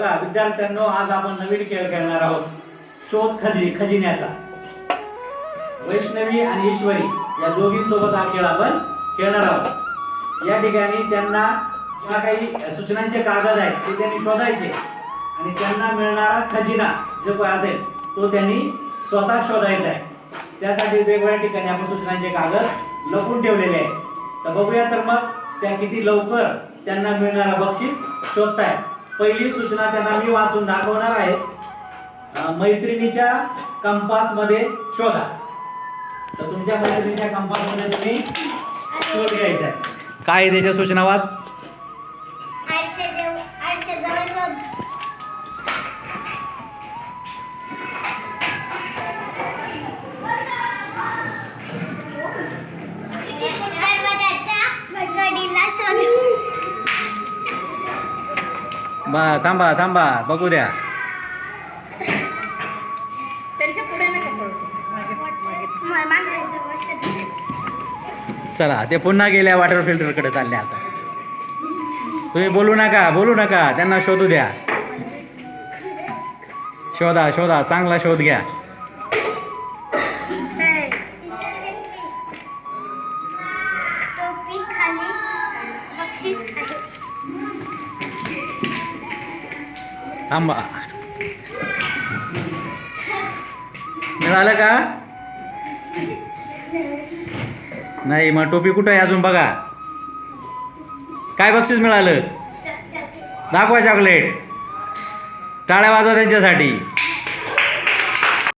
बघा विद्यार्थ्यांनो आज आपण नवीन खेळ खेळणार आहोत. शोध खजी खजिन्याचा. वैष्णवी आणि ईश्वरी या दोघींसोबत हा खेळ आपण खेळणार आहोत. या ठिकाणी त्यांना ज्या काही सूचनांचे कागद आहेत ते त्यांनी शोधायचे. आणि त्यांना मिळणारा खजिना जो काय असेल तो त्यांनी स्वतः शोधायचा आहे. त्यासाठी वेगवेगळ्या ठिकाणी आपण सूचनांचे कागद लपून ठेवलेले आहेत. तर बघूया तर मग त्या किती लवकर त्यांना मिळणारा बक्षीस शोधताय पहिली सूचना त्यांना मी वाचून दाखवणार आहे. मैत्रिणीच्या कंपासमध्ये शोधा. तर तुमच्या मैत्रिणीच्या कंपासमध्ये तुम्ही शोध घ्यायचा आहे. काय त्याच्या सूचना वाच? बा थांबा थांबा बघू द्या. चला ते पुन्हा गेल्या वॉटर फिल्टरकडे चालले आता. तुम्ही बोलू नका बोलू नका त्यांना शोधू द्या. शोधा शोधा चांगला शोध घ्या. बक्षीस आंबा थांबा. मिळालं का? नाही मग टोपी कुठं आहे अजून बघा. काय बक्षीस मिळालं? दाखवा चॉकलेट टाळ्या वाजवा त्यांच्यासाठी.